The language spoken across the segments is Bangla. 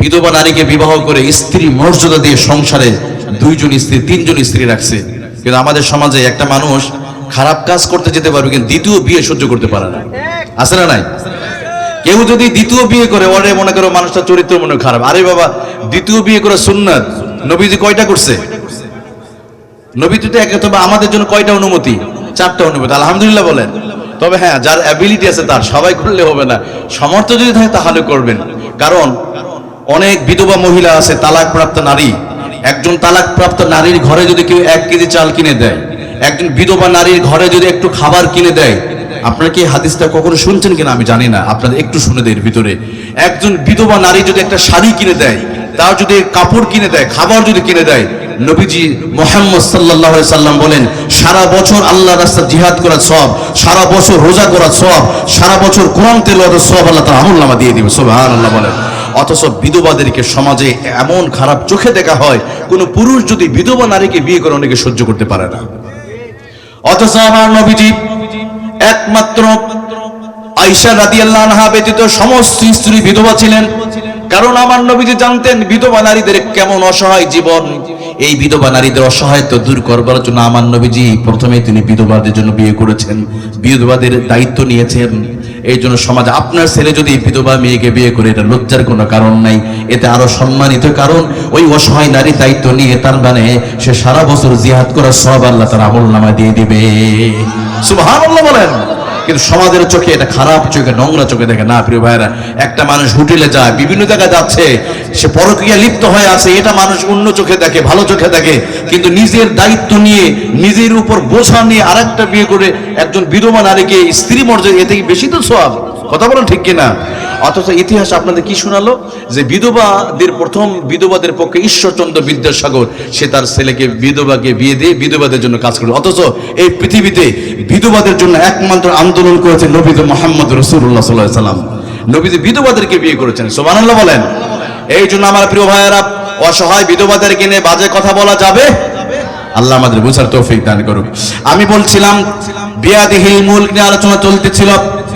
বিধবা নারীকে বিবাহ করে স্ত্রী মর্যাদা দিয়ে সংসারে দুইজন স্ত্রী, তিনজন স্ত্রী রাখছে। কিন্তু আমাদের সমাজে একটা মানুষ খারাপ কাজ করতে যেতে পারবে, কিন্তু দ্বিতীয় বিয়ে সহ্য করতে পারে না। আছে না নাই? কেউ যদি দ্বিতীয় বিয়ে করে ওরে মনে করো মানুষটা চরিত্র মনে খারাপ। আরে বাবা, দ্বিতীয় বিয়ে করে সুন্নাত। নবীজি কয়টা করছে? নবীজি তো একে তবে আমাদের জন্য কয়টা অনুমতি? চারটা অনুমতি। আলহামদুলিল্লাহ বলেন। তবে হ্যাঁ যার অ্যাবিলিটি আছে তার, সবাই করলে হবে না। সামর্থ্য যদি থাকে তাহলে করবেন। কারণ অনেক বিধবা মহিলা আছে তালাক প্রাপ্ত নারী। একজন তালাক প্রাপ্ত নারীর ঘরে যদি কেউ এক কেজি চাল কিনে দেয়, একজন বিধবা নারীর ঘরে যদি একটু খাবার কিনে দেয়, আপনারা কি হাদিসটা কখনো শুনছেন কিনা আমি জানি না, আপনাদের একটু শুনে দেয় ভিতরে। একজন বিধবা নারী যদি একটা শাড়ি কিনে দেয়, তার যদি কাপড় কিনে দেয়, খাবার যদি কিনে দেয়, নবীজি মোহাম্মদ সাল্লাহ সাল্লাম বলেন, সারা বছর আল্লাহ রাস্তা জিহাদ করার সব সারা বছর রোজা করার সব সারা বছর কোরআন তেল সব আল্লাহ তার আমল নামা দিয়ে দিবে সব আল্লাহ বলেন। অথচ বিধবাদেরকে সমাজে এমন খারাপ চোখে দেখা হয়, কোন পুরুষ যদি বিধবা নারীকে বিয়ে করে অনেকে সহ্য করতে পারে না। অথচ আমার নবীজি একমাত্র আইসা রাদিয়াল্লাহু আনহা ব্যতীত সমস্ত স্ত্রী বিধবা ছিলেন। কারণ আমার নবীজি জানতেন বিধবা নারীদের কেমন অসহায় জীবন। এই বিধবা নারীদের অসহায়ত্ব দূর করবার জন্য আমার নবীজি প্রথমে তিনি বিধবাদের জন্য বিয়ে করেছেন। বিধবাদের দায়িত্ব নিয়েছেন। এই জন্য সমাজ আপনার ছেলে যদি বিধবা মেয়েকে বিয়ে করে, এটা লজ্জার কোনো কারণ নাই। এতে আরও সম্মানিত কারণ, ওই অসহায় নারী দায়িত্ব নিয়ে তার মানে সে সারা বছর জিহাদ করার সব আল্লাহ তার আমল নামা দিয়ে দিবে। শুভ বলেন। কিন্তু সমাজের চোখে এটা খারাপ, চোখে নোংরা, চোখে দেখে না, প্রিয় ভাইরা একটা মানুষ হোটেলে যায়, বিভিন্ন জায়গায় যাচ্ছে, সে পরক্রিয়া লিপ্ত হয়ে আছে, এটা মানুষ অন্য চোখে দেখে, ভালো চোখে দেখে, কিন্তু নিজের দায়িত্ব নিয়ে, নিজের উপর বোঝা নিয়ে আরেকটা বিয়ে করে একজন বিধবা নারীকে স্ত্রী মর্যাদা এতে থেকে বেশি তো সব কথা বলেন ঠিক কিনা? অথচ ইতিহাস আপনাদের কি শোনালো? যে বিধবাদের প্রথম বিধবাদের পক্ষে ঈশ্বরচন্দ্র বিদ্যাসাগর, সে তার ছেলেকে বিধবাকে বিয়ে দিয়ে বিধবাদের জন্য কাজ করে অথচ এই পৃথিবীতে বিধবাদের জন্য একমাত্র আন্দোলন করেছে নবীদ মোহাম্মদ রসুল্লাহ সাল্লাহ সাল্লাম। নবীজি বিধবাদেরকে বিয়ে করেছেন। সোমানাল্লাহ বলেন। এই জন্য আমার প্রিয় ভাইয়েরা, অসহায় বিধবাদেরকে নিয়ে বাজে কথা বলা যাবে? আল্লাহ আমাদের বুঝার তৌফিক দান করুক। আমি বলছিলাম বিয়াদিহিল মূল নিয়ে আলোচনা চলতেছিল।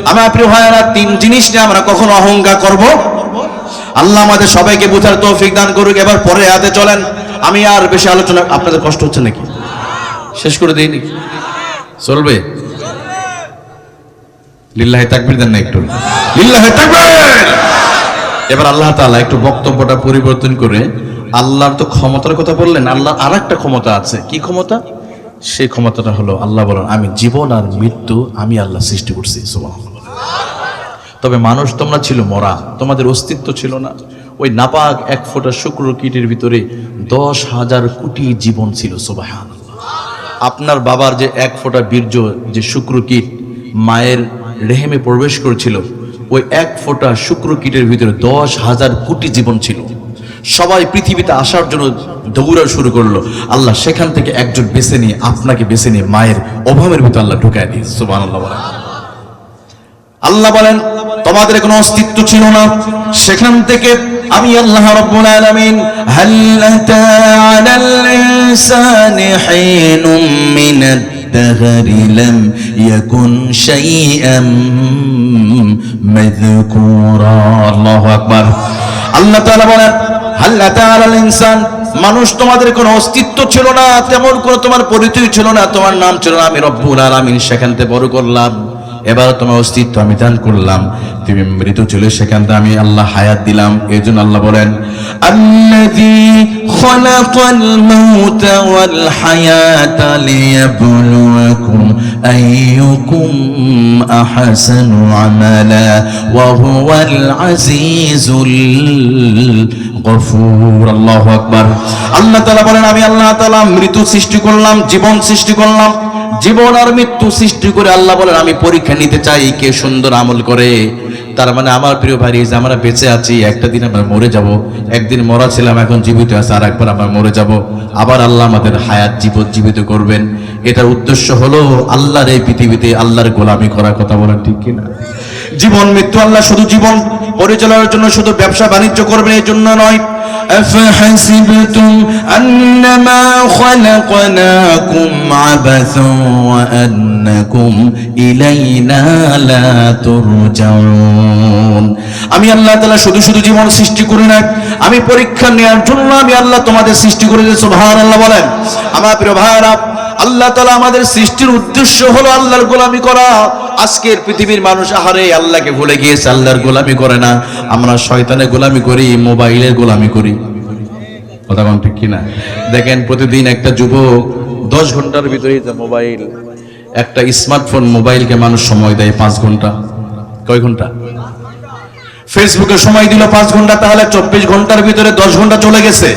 আমার প্রিয় ভাইয়েরা, তিন জিনিস নিয়ে আমরা কখনো অহংকার করব। আল্লাহ আমাদের সবাইকে বুঝার তৌফিক দান করুক। এবার পরে হাতে চলেন। আমি আর বেশি আলোচনা আপনাদের কষ্ট হচ্ছে নাকি? শেষ করে দিই নাকি চলবে? লিল্লাহি তাকবীর দেন না একটু। লিল্লাহি তাকবীর! এবার আল্লাহ তাআলা একটু বক্তব্যটা পরিবর্তন করে আল্লাহর তো ক্ষমতার কথা বললেন। আল্লাহর আর একটা ক্ষমতা আছে। কি ক্ষমতা? সেই ক্ষমতাটা হলো আল্লাহ বলেন, আমি জীবন আর মৃত্যু আমি আল্লাহ সৃষ্টি করছি। তবে মানুষ তোমরা ছিল মরা, তোমাদের অস্তিত্ব ছিল না। ওই নাপাক এক ফোঁটা শুক্র কীটের ভিতরে দশ হাজার কোটি জীবন ছিল সুবাহান আপনার বাবার যে এক ফোঁটা বীর্য, যে শুক্র কীট মায়ের রেহেমে প্রবেশ করেছিল, ওই এক ফোঁটা শুক্র কীটের ভিতরে দশ হাজার কোটি জীবন ছিল। সবাই পৃথিবীতে আসার জন্য দৌড়া শুরু করলো আল্লাহ সেখান থেকে একজন বেছে নিয়ে আপনাকে বেছে নিয়ে মায়ের অভাবের ভিতরে আল্লাহ ঢুকায় দিয়ে সুবাহ আল্লাহ বলেন আল্লাহ বলেন তোমাদের কোনো অস্তিত্ব ছিল না সেখান থেকে আমি আল্লাহ রাব্বুল আলামিন হাল আতা আলাল ইনসানি হিনুম মিন الدهر لم يكن شيئا مذكورا الله আকবার আল্লাহ তাআলা বলেন মানুষ তোমাদের কোনো অস্তিত্ব ছিল না, তেমন কোনো তোমার পরিচয় ছিল না, তোমার নাম ছিল না, আমি রব্বুল আলামিন, সেখান থেকে বড় করলাম। এবার তোমার অস্তিত্ব আমি দান করলাম। তুমি মৃত ছিল সেখান থেকে আমি আল্লাহ হায়াত দিলাম। এই জন্য আল্লাহ বলেন লিয়াবলুয়াকুম আইয়ুকুম আহসানু আমালা ওয়া গফুর. আল্লাহু আল্লাহ তাআলা বলেন, আমি আল্লাহ তাআলা মৃত্যু সৃষ্টি করলাম, জীবন সৃষ্টি করলাম জীবন আর মৃত্যু সৃষ্টি করে আল্লাহ বলেন, আমি পরীক্ষা নিতে চাই কে সুন্দর আমল করে। তার মানে আমার প্রিয় ভাই যে আমরা বেঁচে আছি, একটা দিন আমরা মরে যাব। একদিন মরা ছিলাম, এখন জীবিত আছে আর একবার আমরা মরে যাব। আবার আল্লাহ আমাদের হায়াত জীবন জীবিত করবেন। এটার উদ্দেশ্য হলো আল্লাহর এই পৃথিবীতে আল্লাহর গোলামি করার কথা বলেন ঠিক কিনা? জীবন মৃত্যু আল্লাহ শুধু জীবন পরিচালনার জন্য শুধু ব্যবসা বাণিজ্য করবেন এই জন্য নয় أفحسبتم أنما خلقناكم عبثا وأنكم إلينا لا ترجعون আমি আল্লাহ তাআলা শুধু শুধু জীবন সৃষ্টি করি না আমি পরীক্ষা নেওয়ার জন্য আমি আল্লাহ তোমাদের সৃষ্টি করেছি সুবহানাল্লাহ বলেন আমার প্রিয় ভাইরা আল্লাহ তালা আমাদের সৃষ্টির উদ্দেশ্য হলো আল্লাহর গোলামি করা আজকের পৃথিবীর মানুষ, আহারে, আল্লাহকে ভুলে গিয়েছে, আল্লাহর গোলামি করে না। আমরা শয়তানের গোলামি করি, মোবাইলের গোলামি করি। কথা কোন ঠিক কিনা? দেখেন প্রতিদিন একটা যুবক দশ ঘণ্টার ভিতরে মোবাইল, একটা স্মার্টফোন, মোবাইলকে মানুষ সময় দেয় পাঁচ ঘণ্টা। কয় ঘণ্টা? ফেসবুকে সময় দিল পাঁচ ঘণ্টা, তাহলে চব্বিশ ঘণ্টার ভিতরে দশ ঘণ্টা চলে গেছে।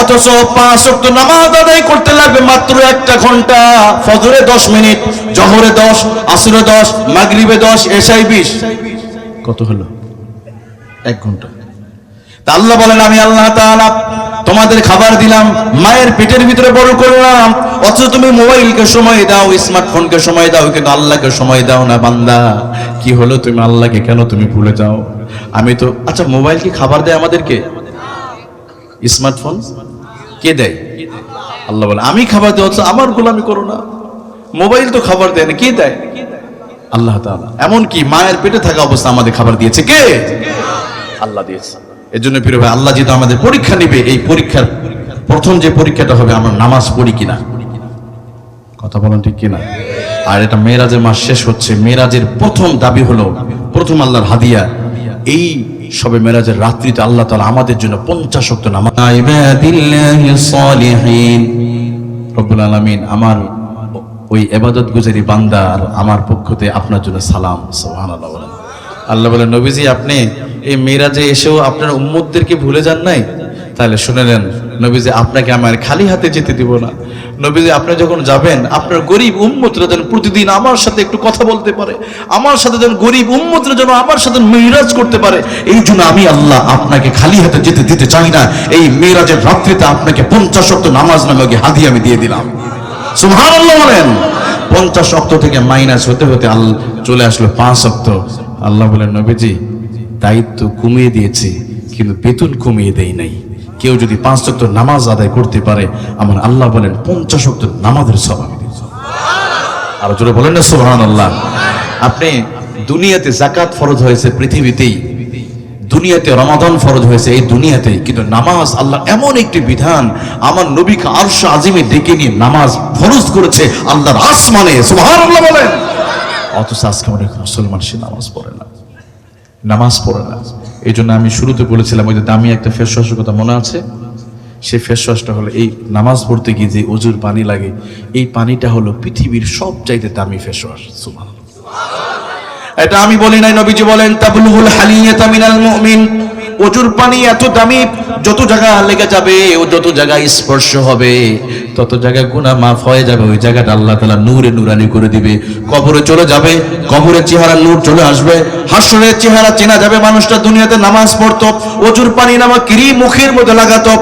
অথচ পাঁচ অক্ট নামাজ আদায় করতে লাগবে মাত্র একটা ঘণ্টা। ফজরে দশ মিনিট, জহরে দশ, আসরে দশ, মাগরিবে দশ এসআই বিশ। কত হলো? এক ঘণ্টা। আল্লাহ বলেন, আমি আল্লাহ তোমাদের খাবার দিলাম, মায়ের পেটের ভিতরে বড় করলাম। অথচ তুমি মোবাইলকে সময় দাও, স্মার্টফোনকে সময় দাও, কিন্তু আল্লাহকে সময় দাও না বান্দা। কি হলো তুমি আল্লাহকে? কেন তুমি ভুলে যাও? আমি তো আচ্ছা মোবাইল কি খাবার দেয় আমাদেরকে? স্মার্টফোন? কে দেয়? আল্লাহ বলে, আমি খাবার দেওয়া হচ্ছে আমার গোলামি করো না। মোবাইল তো খাবার দেয় না, কে দেয়? আল্লাহ এমন কি, মায়ের পেটে থাকা অবস্থা আমাদের খাবার দিয়েছে। কে? আল্লাহ দিয়েছে। এর জন্য প্রিয় ভাই, আল্লাহ যেহেতু আমাদের পরীক্ষা নেবে, এই পরীক্ষার প্রথম যে পরীক্ষাটা হবে, আমরা নামাজ পড়ি কিনা? কথা বলেন ঠিক কিনা? আর এটা মেয়েরাজের মাস শেষ হচ্ছে, মেয়েরাজের প্রথম দাবি হলো, প্রথম আল্লাহর হাদিয়া এই সবে মেরাজের রাত্রিতে আল্লাহ তাআলা আমাদের জন্য পঞ্চাশ শক্ত নামাজ রব্বুল আলামিন আমার ওই এবাদত গুজারি বান্দার আমার পক্ষতে আপনার জন্য সালাম আল্লাহ বলেন নবীজি আপনি এই মেয়েরাজে এসেও আপনার উম্মতদেরকে ভুলে যান নাই? তাহলে শুনে নেন নবীজি আপনাকে আমার খালি হাতে যেতে দিব না। নবীজি, আপনি যখন যাবেন, আপনার গরিব উম্মতরা যেন প্রতিদিন আমার সাথে একটু কথা বলতে পারে, আমার সাথে যেন গরিব উম্মতরা যেন আমার সাথে মেরাজ করতে পারে, এই জন্য আমি আল্লাহ আপনাকে খালি হাতে যেতে দিতে চাই না। এই মেরাজের রাত্রিতে আপনাকে পঞ্চাশ শক্ত নামাজ নামে হাদি আমি দিয়ে দিলাম। সুবহানাল্লাহ বলেন। পঞ্চাশ অক্ত থেকে মাইনাস হতে হতে আল, চলে আসলো পাঁচ অক্ত আল্লাহ বলেন, নবীজি, দায়িত্ব কমিয়ে দিয়েছি, কিন্তু বেতন কমিয়ে দেই নাই। কেউ যদি পাঁচ অক্ত নামাজ আদায় করতে পারে, আমার আল্লাহ বলেন, পঞ্চাশ অক্ত নামাজের সব আমি দিয়েছি। আরও জোরে বলেন না সোহান আল্লাহ আপনি দুনিয়াতে জাকাত ফরজ হয়েছে পৃথিবীতেই, দুনিয়াতে রমাদান ফরজ হয়েছে এই দুনিয়াতেই, কিন্তু নামাজ আল্লাহ এমন একটি বিধান, আমার নবীকে আরশ আজিমে ডেকে নিয়ে নামাজ ফরজ করেছে আল্লাহর আসমানে, সুবহানাল্লাহ বলেন। অথচ আজকে অনেক মুসলমান সে নামাজ পড়ে না, নামাজ পড়ে না। এই জন্য আমি শুরুতে বলেছিলাম, ওই যে দামি একটা ফেস ওয়াশের কথা মনে আছে? সেই ফেস ওয়াশটা হলো এই নামাজ পড়তে গিয়ে যে অজুর পানি লাগে, এই পানিটা হলো পৃথিবীর সব চাইতে দামি ফেস ওয়াশ এটা আমি বলি নাই, নবীজি বলেন, তাবলুহুল হালিয়াতা মিনাল মুমিন। অজুর পানি এত দামি, যত জায়গা লেগে যাবে, ও যত জায়গায় স্পর্শ হবে। তত জায়গায় গুনাহ মাফ হয়ে যাবে, ওই জায়গাটা আল্লাহ তাআলা নূরে নূরানি করে দিবে। কবরে চলে যাবে, কবরের চেহারা নূর চলে আসবে, হাসরের চেহারা চেনা যাবে মানুষটা দুনিয়াতে নামাজ পড়তো, অজুর পানি নামা কিরি মুখের মধ্যে লাগাতো।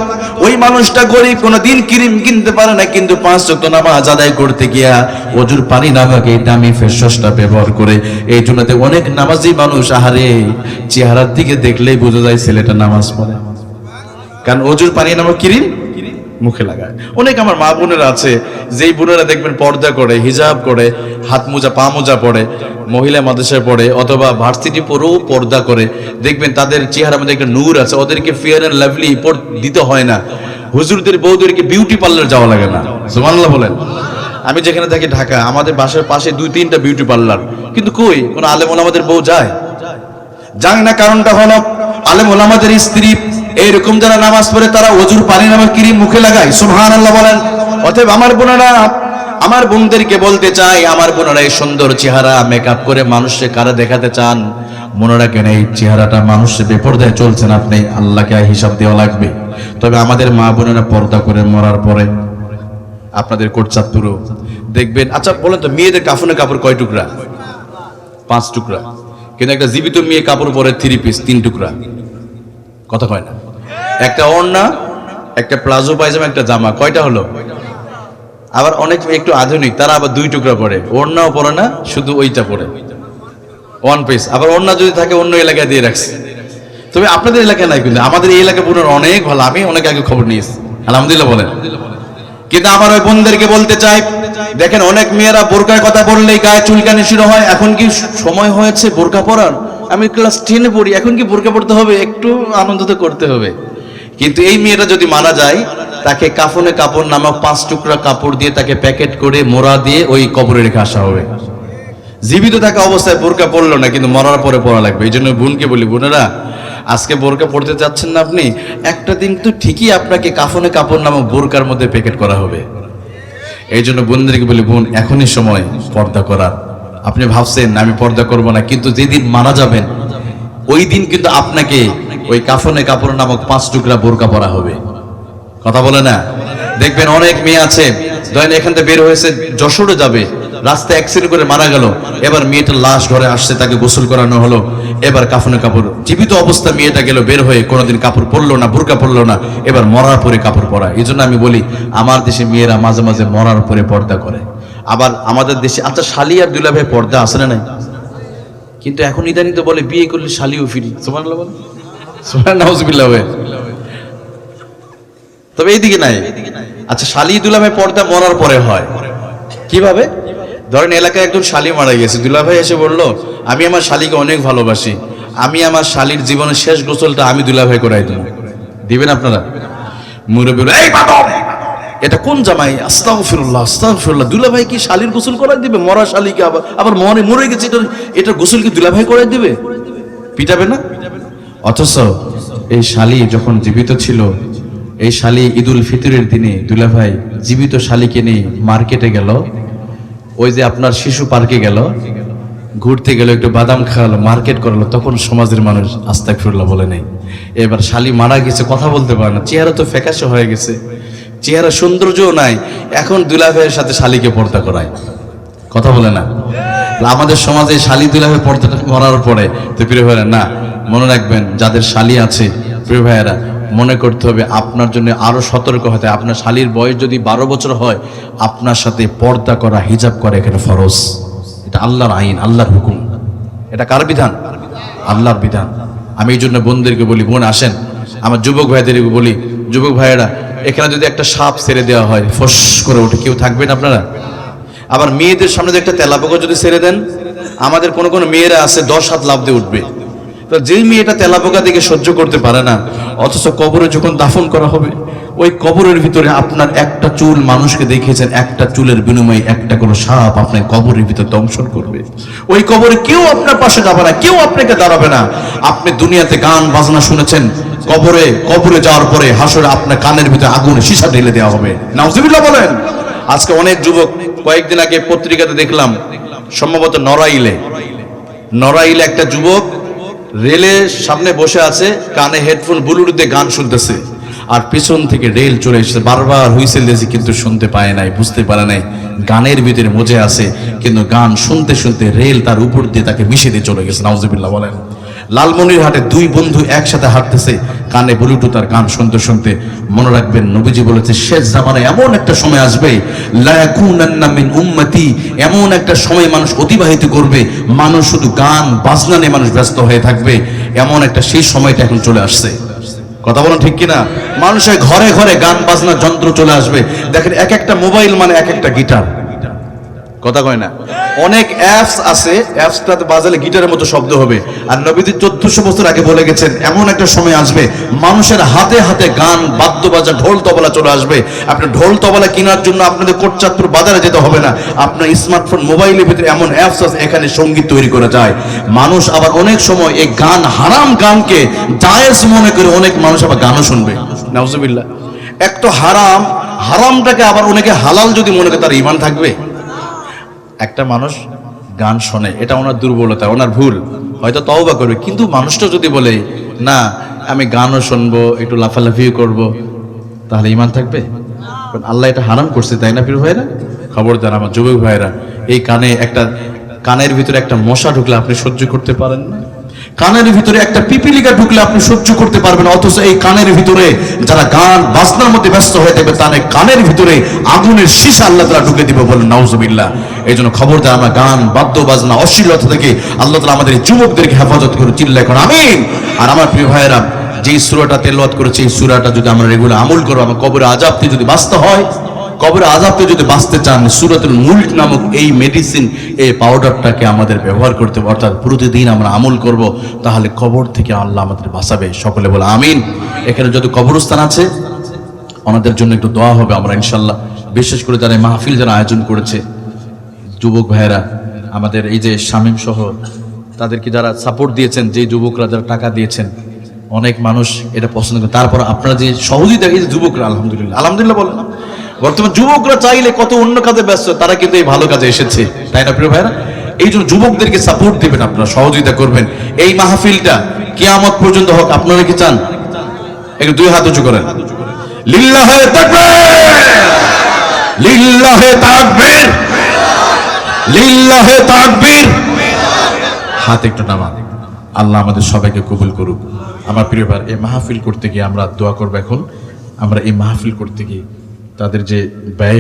ওই মানুষটা গরিব কোনো দিন ক্রিম কিনতে পারে না, কিন্তু পাঁচ চক্ত নামাজ আদায় করতে গিয়া অজুর পানি নামাকে দামি ফেসটা ব্যবহার করে। এই জন্যতে অনেক নামাজি মানুষ, আহারে, চেহারার দিকে দেখলেই বোঝা যায় ছেলেটা নামাজ পড়ে। কারণ অজুর পানি নামক ক্রিম মুখে লাগায়। অনেক আমার মা বোনেরা আছে, যেই বোনেরা দেখবেন পর্দা করে, হিজাব করে, হাত মোজা, পা মোজা পড়ে মহিলা মাদ্রাসায় পড়ে অথবা ভার্সিটি পরেও পর্দা করে, দেখবেন তাদের চেহারার মধ্যে একটা নূর আছে, ওদেরকে ফেয়ার অ্যান্ড লাভলি দিতে হয় না। হুজুরদের, বউদেরকে বিউটি পার্লার যাওয়া লাগে না। সুবহানাল্লাহ বলেন। আমি যেখানে থাকি ঢাকা, আমাদের বাসার পাশে দুই তিনটা বিউটি পার্লার কিন্তু কই, কোন আলেম আমাদের বউ যায়? জানি না কারণটা হলো আলেম ওলামাদের স্ত্রী এইরকম যারা নামাজ পড়ে, তারা অজুর পানি নামে কিরি মুখে লাগায়। সুবহান আল্লাহ বলেন। অতএব আমার বোনেরা, আমার বোনদেরকে বলতে চাই, আমার বোনেরা এই সুন্দর চেহারা মেকআপ করে মানুষকে কারা দেখাতে চান? মনে রাখেন, এই চেহারাটা মানুষের বেপরদায় চলছেন আপনি, আল্লাহকে হিসাব দেওয়া লাগবে। তবে আমাদের মা বোনেরা পর্দা করে মরার পরে আপনাদের কোটচাঁদপুরও দেখবেন আচ্ছা বলেন তো, মেয়েদের কাফনের কাপড় কয় টুকরা? পাঁচ টুকরা। কিন্তু একটা জীবিত মেয়ে কাপড় পরে থ্রি পিস তিন টুকরা। কথা কয় না। একটা ওড়না, একটা প্লাজো পায়জামা, একটা জামা। কয়টা হলো? আবার অনেক একটু আধুনিক, তারা আবার দুই টুকরা পরে। ওড়নাও পরে না, শুধু ওইটা পরে। ওয়ান পিস আবার ওড়না যদি থাকে, অন্য এলাকায় দিয়ে রাখছে। তবে আপনাদের এলাকায় নাই কিন্তু, আমাদের এই এলাকা পুরো অনেক ভালো। আমি অনেক আগে খবর নিয়েছি। আলহামদুলিল্লাহ বলেন। কিন্তু আমার ওই বোনদেরকে বলতে চাই, দেখেন অনেক মেয়েরা বোরকার কথা বললেই গায়ে চুলকানি শুরু হয়। এখন কি সময় হয়েছে বোরকা পরার? আমি ক্লাস টেনে পড়ি, এখন কি বোরকা পড়তে হবে? একটু আনন্দ তো করতে হবে। কিন্তু এই মেয়েটা যদি মারা যায়, তাকে কাফনে কাপড় নামক পাঁচ টুকরা কাপড় দিয়ে তাকে প্যাকেট করে মোড়া দিয়ে ওই কবরে রেখে আসা হবে। জীবিত থাকা অবস্থায় বোরকা পড়ল না, কিন্তু মরার পরে পড়া লাগবে। এই জন্য বোনকে বলি, বোনেরা, আজকে বোরকা পড়তে চাচ্ছেন না আপনি? একটা দিন তো ঠিকই আপনাকে কাফনে কাপড় নামক বোরকার মধ্যে প্যাকেট করা হবে। এই জন্য বোনদেরকে বলি, বোন, এখনই সময় পর্দা করার। আপনি ভাবছেন, আমি পর্দা করব না, কিন্তু যেদিন মারা যাবেন, ওই দিন কিন্তু আপনাকে ওই কাফনে কাপড় নামক পাঁচ টুকরা বোরকা পরা হবে। কথা বলে না? দেখবেন অনেক মেয়ে আছে, ধরেন এখান থেকে বের হয়েছে, যশোরে যাবে, রাস্তায় অ্যাক্সিডেন্ট করে মারা গেল, এবার মেয়েটার লাশ ঘরে আসছে, তাকে গোসল করানো হলো, এবার কাফনে কাপড়, জীবিত অবস্থা মেয়েটা গেল বের হয়ে, কোনোদিন কাপড় পরলো না, বুরকা পরলো না, এবার মরার পরে কাপড় পরা। এই আমি বলি, আমার দেশে মেয়েরা মাঝে মাঝে মরার পরে পর্দা করে। আবার আমাদের দেশে আচ্ছা শালি আর দুলাভাই পর্দা আসে না নাই? কিন্তু এখন ইদানিং তো বলে, বিয়ে করলে শালিও ফিরি। সোমান বলে তবে এইদিকে নাই। আচ্ছা শালি পর্দা মরার পরে হয়। কীভাবে? ধরেন এলাকায় একজন শালি মারা গেছে। এসে আমি আমার শালিকে অনেক ভালোবাসি। আমি আমার শালির জীবনের শেষ গোসলটা আমি দুলাভাই করাই দেবো। দিবেন আপনারা? এটা কোন জামাই? আস্তাগফিরুল্লাহ আস্তাগফিরুল্লাহ। দুলাভাই কি শালির গোসল করাই দিবে? মরা শালিকে আবার আবার মরে মরে গেছে, এটা গোসল কি দুলাভাই করাই দিবে? পিটাবে না? অথচ এই শালি যখন জীবিত ছিল, এই শালি ঈদুল ফিতরের দিনে দুলাভাই জীবিত শালিকে নিয়ে মার্কেটে গেল। ওই যে আপনার শিশু পার্কে গেল। ঘুরতে গেল, একটু বাদাম খাওয়ালো, মার্কেট করালো। তখন সমাজের মানুষ আস্তাক ফিরলা বলে নেই। এবার শালি মারা গেছে, কথা বলতে পারে না। চেহারা তো ফ্যাকাশে হয়ে গেছে। চেহারা সৌন্দর্যও নাই। এখন দুলাভাইয়ের সাথে শালিকে পর্দা করায়। কথা বলে না। আমাদের সমাজে শালি দুলাভে পর্দাটা করার পরে তো প্রিয় না মনে রাখবেন, যাদের শালি আছে, প্রিয় ভাইয়েরা, মনে করতে হবে আপনার জন্য আরও সতর্ক হতে আপনার শালির বয়স যদি বারো বছর হয়, আপনার সাথে পর্দা করা, হিজাব করা এখানে ফরজ। এটা আল্লাহর আইন, আল্লাহর হুকুম। এটা কার বিধান? আল্লাহর বিধান। আমি এই জন্য বোনদেরকে বলি, বোন আসেন। আমার যুবক ভাইদেরকে বলি, যুবক ভাইয়েরা, এখানে যদি একটা সাপ ছেড়ে দেওয়া হয়, ফস করে ওঠে কেউ থাকবেন আপনারা? আবার মেয়েদের সামনে একটা তেলাপোকা যদি ছেড়ে দেন, আমাদের কোনো কোনো মেয়েরা আছে, দশ হাত লাভ দিয়ে উঠবে। তো যেই মেয়েটা তেলাপোকা দিকে সহ্য করতে পারে না, অথচ কবরে যখন দাফন করা হবে, ওই কবরের ভিতরে আপনার একটা চুল মানুষকে দেখিয়েছেন, একটা চুলের বিনিময়ে একটা কোনো সাপ আপনার কবরের ভিতর দংশন করবে। ওই কবরে কেউ আপনার পাশে যাবে না, কেউ আপনাকে দাঁড়াবে না। আপনি দুনিয়াতে গান বাজনা শুনেছেন, কবরে কবরে যাওয়ার পরে হাসরে আপনার কানের ভিতরে আগুন, সীসা ঢেলে দেওয়া হবে। নাউজুবিল্লাহ বলেন। আজকে অনেক যুবক, কয়েকদিন আগে পত্রিকাতে দেখলাম, সম্ভবত নড়াইলে নড়াইলে একটা যুবক রেলের সামনে বসে আছে, কানে হেডফোন ব্লুটুথে গান শুনতেছে। আর পিছন থেকে রেল চলে এসেছে। বারবার হুইসেল দিয়েছে, কিন্তু শুনতে পায় নাই, বুঝতে পারে নাই। গানের ভিতরে মজে আছে, কিন্তু গান শুনতে শুনতে রেল তার উপর দিয়ে তাকে মিশে দিয়ে চলে গেছে। নাউজিবিল্লা বলেন। লালমনির হাটে দুই বন্ধু একসাথে হাঁটতেছে, কানে ব্লুটুথ আর গান শুনতে শুনতে। মনে রাখবেন, নবীজি বলেছে, শেষ জামানায় এমন একটা সময় আসবে উম্মতি, এমন একটা সময় মানুষ অতিবাহিত করবে, মানুষ শুধু গান, বাজনা নিয়ে মানুষ ব্যস্ত হয়ে থাকবে, এমন একটা সেই সময়টা এখন চলে আসছে। কথা বলেন ঠিক কিনা? মানুষের ঘরে ঘরে গান বাজনার যন্ত্র চলে আসবে। দেখেন, এক একটা মোবাইল মানে এক একটা গিটার। কথা কয় না? অনেক অ্যাপস আছে অ্যাপসটাতে বাজালে গিটারের মতো শব্দ হবে। আর নবীজি চোদ্দশো বছর আগে বলে গেছেন, এমন একটা সময় আসবে, মানুষের হাতে হাতে গান বাদ্য বাজা ঢোল তবলা চলে আসবে। আপনি ঢোল তবলা কেনার জন্য আপনাদের কোটচাঁদপুর বাজারে যেতে হবে না। আপনার স্মার্টফোন মোবাইলের ভিতরে এমন অ্যাপস আছে, এখানে সংগীত তৈরি করা যায়। মানুষ আবার অনেক সময় এই গান, হারাম গানকে জায়েজ মনে করে অনেক মানুষ আবার গানও শুনবে। নাউজুবিল্লাহ। এক তো হারাম, হারামটাকে আবার অনেকে হালাল যদি মনে করে তার ইমান থাকবে। একটা মানুষ গান শোনে, এটা ওনার দুর্বলতা, ওনার ভুল। হয়তো তাও বা করবে, কিন্তু মানুষটা যদি বলে, না, আমি গানও শুনব, একটু লাফালাফিও করব, তাহলে ইমান থাকবে? কারণ আল্লাহ এটা হারাম করছে, তাই না, পীর ভাইরা খবরদার আমার যুবক ভাইরা এই কানে একটা, কানের ভিতরে একটা মশা ঢুকলে আপনি সহ্য করতে পারেন না? কানের ভিতরে একটা পিপিলিকা ঢুকলে আপনি সহ্য করতে পারবেন, অথচ এই কানের ভিতরে যারা গান বাজনার মধ্যে ব্যস্ত হয়ে থাকবে তাদের কানের ভিতরে আগুনের সীসা আল্লাহ তালা ঢুকে দিবে বলেন, নাউজুবিল্লাহ। এই জন্য খবরদার আমরা গান, বাদ্য, বাজনা, অশ্লীলতা থেকে আল্লাহ তালা আমাদের যুবকদেরকে হেফাজত করে চিল্লা এখন আমিন। আর আমার প্রিয় ভাইয়েরা যে সুরাটা তেলওয়াত করেছে, এই সুরাটা যদি আমরা রেগুলার আমল করব আমার কবরে আজাবতে যদি বাঁচতে হয় কবরে আজাবতে যদি বাঁচতে চান, সুরাতুল মুল্ক নামক এই মেডিসিন এই পাউডারটাকে আমাদের ব্যবহার করতে হবে। অর্থাৎ প্রতিদিন আমরা আমল করব, তাহলে কবর থেকে আল্লাহ আমাদের বাঁচাবে। সকলে বলে আমিন। এখানে যত কবরস্থান আছে, ওনাদের জন্য একটু দোয়া হবে আমরা ইনশাল্লাহ বিশেষ করে যারা মাহফিল যারা আয়োজন করেছে, যুবক ভাইয়েরা, আমাদের এই যে শামীম সহ, তাদেরকে যারা সাপোর্ট দিয়েছেন যে যুবকরা যারা টাকা দিয়েছেন, অনেক মানুষ এটা পছন্দ করে। তারপর আপনারা যে সহজেই এই যে যুবকরা, আলহামদুলিল্লাহ। আলহামদুলিল্লাহ বলেন? বর্তমান যুবকরা চাইলে কত অন্য কাজে ব্যস্ত, তারা কিন্তু এই ভালো কাজে এসেছে। তাই না, প্রিয় ভাইরা এই জন্য যুবকদেরকে সাপোর্ট দিবেন আপনারা, সহযোগিতা করবেন। এই মাহফিলটা কিয়ামত পর্যন্ত হোক, আপনারা কি চান? একটু দুই হাত উঁচু করেন। লিল্লাহে তাকবীর! লিল্লাহে তাকবীর! লিল্লাহে তাকবীর! হাত একটু নামান। আল্লাহ আমাদের সবাইকে কবুল করুক। আমার প্রিয় ভাই, এই মাহফিল করতে গিয়ে আমরা দোয়া করব এখন। আমরা এই মাহফিল করতে গিয়ে তাদের যে ব্যয়